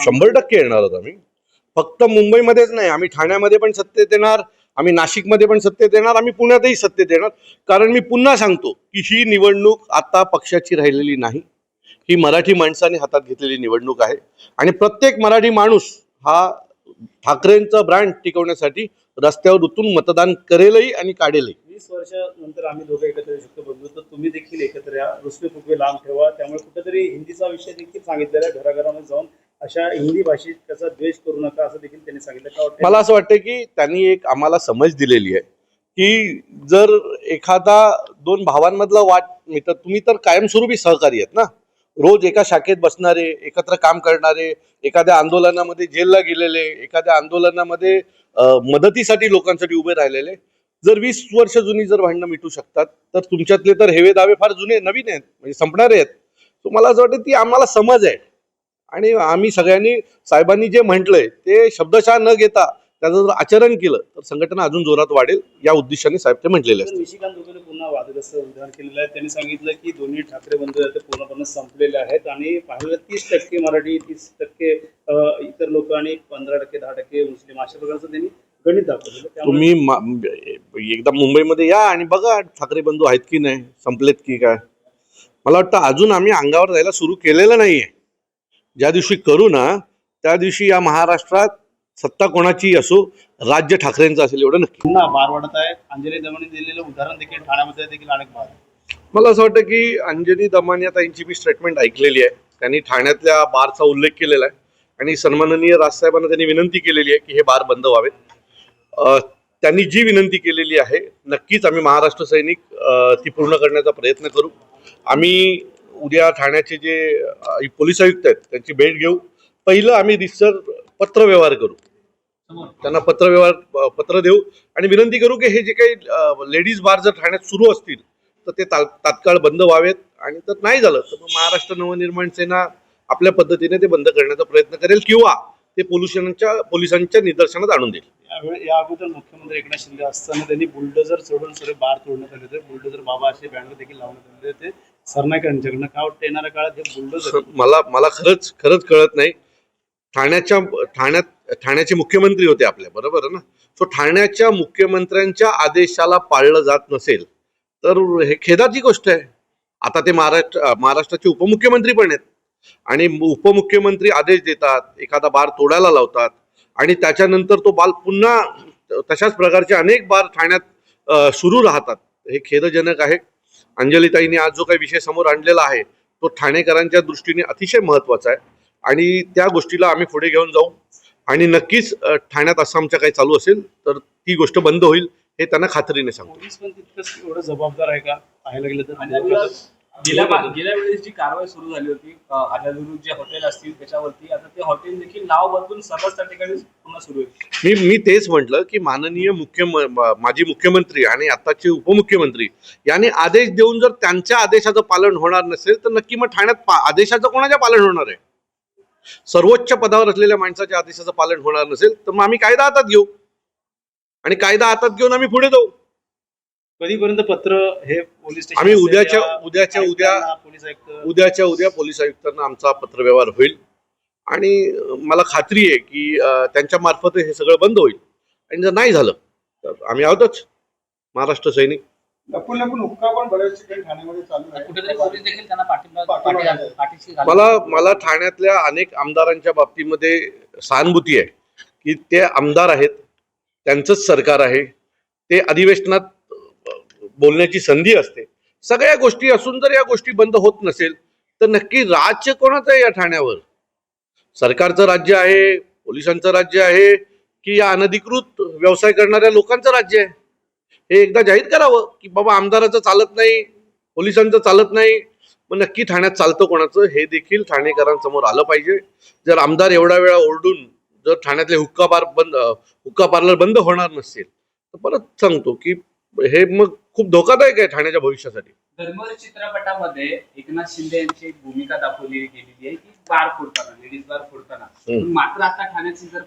शंभर टक्के येणार आहोत आम्ही. फक्त मुंबईमध्येच नाही आम्ही ठाण्यामध्ये पण सत्तेत येणार आम्ही नाशिकमध्ये पण सत्तेत येणार आम्ही पुण्यातही सत्तेत येणार कारण मी पुन्हा सांगतो की ही निवडणूक आता पक्षाची राहिलेली नाही. ही मराठी माणसाने हातात घेतलेली निवडणूक आहे. आणि प्रत्येक मराठी माणूस हा ठाकरेंचा ब्रँड टिकवण्यासाठी रस्त्यावर उतरून मतदान करेलही आणि काढेलही. वीस वर्षानंतर आम्ही दोघं एकत्र येऊ शकतो बघू तर तुम्ही देखील एकत्र या. रुसवे फुगवे लांब ठेवा. त्यामुळे कुठेतरी हिंदीचा विषय देखील सांगितलेला आहे. घराघरामध्ये जाऊन अशा हिंदी भाषेत त्याचा द्वेष करू नका असं देखील त्यांनी सांगितलं. मला असं वाटतं की त्यांनी एक आम्हाला समज दिलेली आहे की जर एखादा दोन भावांमधला वाट मिळतात तुम्ही तर कायमस्वरूपी सहकारी आहेत ना? रोज एका शाखेत बसणारे एकत्र काम करणारे एखाद्या आंदोलनामध्ये जेलला गेलेले एखाद्या आंदोलनामध्ये मदतीसाठी लोकांसाठी उभे राहिलेले जर वीस वर्ष जुनी जर भांडणं मिटू शकतात तर तुमच्यातले तर हेवे दावे फार जुने नवीन आहेत म्हणजे संपणारे आहेत. तर मला असं वाटतं ती आम्हाला समज आहे. आणि आम्ही सगळ्यांनी साहेबांनी जे म्हटलंय ते शब्दशः न घेता त्याचं जर आचरण केलं तर संघटना अजून जोरात वाढेल या उद्देशाने साहेब ते म्हटलेले असतात निशिकांत दुबेने पुन्हा वादग्रस्त उदाहरण केलेलं आहे. त्यांनी सांगितलं की दोन्ही ठाकरे बंधू आहेत ते पूर्णपणे संपलेले आहेत. आणि पाहिलं तीस टक्के मराठी तीस टक्के इतर लोक आणि पंधरा टक्के दहा टक्के मुस्लिम अशा प्रकारचं त्यांनी गणित त्यामुळे तुम्ही एकदा मुंबईमध्ये या आणि बघा ठाकरे बंधू आहेत की नाही संपलेत की काय? मला वाटतं अजून आम्ही अंगावर जायला सुरू केलेलं नाहीये. ज्या दिवशी करू ना त्या दिवशी या महाराष्ट्रात सत्ता कोणाची असो राज्य ठाकरेंचं असेल एवढं नक्की. पुन्हा बार वाढत आहे अंजली दमाने दिलेलं उदाहरण देखील ठाण्यामध्ये देखील अनेक बार मला असं वाटतं की अंजली दमानिया ताईंची मी स्टेटमेंट ऐकलेली आहे. त्यांनी ठाण्यातल्या बारचा उल्लेख केलेला आहे. आणि सन्माननीय राजसाहेबांना त्यांनी विनंती केलेली आहे की हे बार बंद व्हावेत. त्यांनी जी विनंती केलेली आहे नक्कीच आम्ही महाराष्ट्र सैनिक ती पूर्ण करण्याचा प्रयत्न करू. आम्ही उद्या ठाण्याचे जे पोलीस आयुक्त आहेत त्यांची भेट घेऊ. पहिलं आम्ही रिसर पत्रव्यवहार करू. त्यांना पत्रव्यवहार पत्र देऊ. आणि विनंती करू की हे जे काही लेडीज बार जर ठाण्यात सुरू असतील तर ते तात्काळ बंद व्हावेत. आणि तर नाही झालं तर मग महाराष्ट्र नवनिर्माण सेना आपल्या पद्धतीने ते बंद करण्याचा प्रयत्न करेल किंवा ते पोल्युशनच्या पोलिसांच्या निदर्शनात आणून देईल या अगोदर मुख्यमंत्री एकनाथ शिंदे असताना त्यांनी बुलडोजर चढून सगळे बार तोडण्यात आले होते. बुलडोजर बाबा असे बॅनर देखील लावण्यात आले होते. सरनाईक यांच्याकडनं. काय वाटतं येणाऱ्या काळात हे बुलडोजर मला मला खरंच खरंच कळत नाही. ठाण्याच्या ठाण्यात ठाण्याचे मुख्यमंत्री होते आपल्या बरोबर ना? सो ठाण्याच्या मुख्यमंत्र्यांच्या आदेशाला पाळलं जात नसेल तर हे खेदाची गोष्ट आहे. आता ते महाराष्ट्र महाराष्ट्राचे उपमुख्यमंत्री पण आहेत. आणि उपमुख्यमंत्री आदेश देतात एखादा बार तोडायला लावतात आणि त्याच्यानंतर तो बाल पुन्हा तशाच प्रकारचे अनेक बार ठाण्यात सुरू राहतात. हे खेदजनक आहे. अंजलीताईने आज जो काही विषय समोर आणलेला आहे तो ठाणेकरांच्या दृष्टीने अतिशय महत्त्वाचा आहे. आणि त्या गोष्टीला आम्ही पुढे घेऊन जाऊ. आणि नक्कीच ठाण्यात असं आमच्या काही चालू असेल तर ती गोष्ट बंद होईल हे त्यांना खात्रीने सांगतो. जबाबदार आहे का? पाहायला गेलं तर गेल्या गेल्या वेळेस जी कारवाई सुरू झाली होती आजादुरू जे हॉटेल असतील त्याच्यावरती आता ते हॉटेल देखील नाव बदलून सर्वच त्या ठिकाणी पुन्हा सुरू आहे. मी मी तेच म्हटलं की माननीय मुख्य माजी मुख्यमंत्री आणि आताचे उपमुख्यमंत्री यांनी आदेश देऊन जर त्यांच्या आदेशाचं पालन होणार नसेल तर नक्की मग ठाण्यात आदेशाचं कोणाच्या पालन होणार आहे? सर्वोच्च पदावर असलेल्या माणसाच्या आदेशाचं पालन होणार नसेल तर मग आम्ही कायदा हातात घेऊ. आणि कायदा हातात घेऊन आम्ही पुढे जाऊ. कधीपर्यंत पत्र हे पोलीस स्टेशन आम्ही उद्याच्या- उद्याच्या उद्या- पोलीस आयुक्त उद्याच्या उद्या पोलीस आयुक्तांना आमचा पत्रव्यवहार होईल. आणि मला खात्री आहे की त्यांच्या मार्फत हे सगळं बंद होईल. आणि जर नाही झालं तर आम्ही आहोतच. महाराष्ट्र सैनिक. मला मला ठाण्यातल्या अनेक आमदारांच्या बाबतीमध्ये सहानुभूती आहे की ते आमदार आहेत त्यांचंच सरकार आहे. ते अधिवेशनात बोलण्याची संधी असते. सगळ्या गोष्टी असून जर या गोष्टी बंद होत नसेल तर नक्की राज्य कोणाचं आहे या ठाण्यावर? सरकारचं राज्य आहे पोलिसांचं राज्य आहे की या अनधिकृत व्यवसाय करणाऱ्या लोकांचं राज्य आहे? हे एकदा जाहीर करावं की बाबा आमदाराचं चालत नाही पोलिसांचं चालत नाही. मग नक्की ठाण्यात चालतं कोणाचं? हे देखील ठाणेकरांसमोर आलं पाहिजे. जर आमदार एवढा वेळा ओरडून जर ठाण्यातले हुक्का बार बंद हुक्का पार्लर बंद होणार नसेल तर परत सांगतो की हे मग खूप धोकादायक आहे ठाण्याच्या भविष्यासाठी धर्मवीर चित्रपटामध्ये एकनाथ शिंदे यांची एक भूमिका दाखवली गेलेली आहे की बार फोडताना लेडीज बार फोडताना. मात्र आता ठाण्याची जर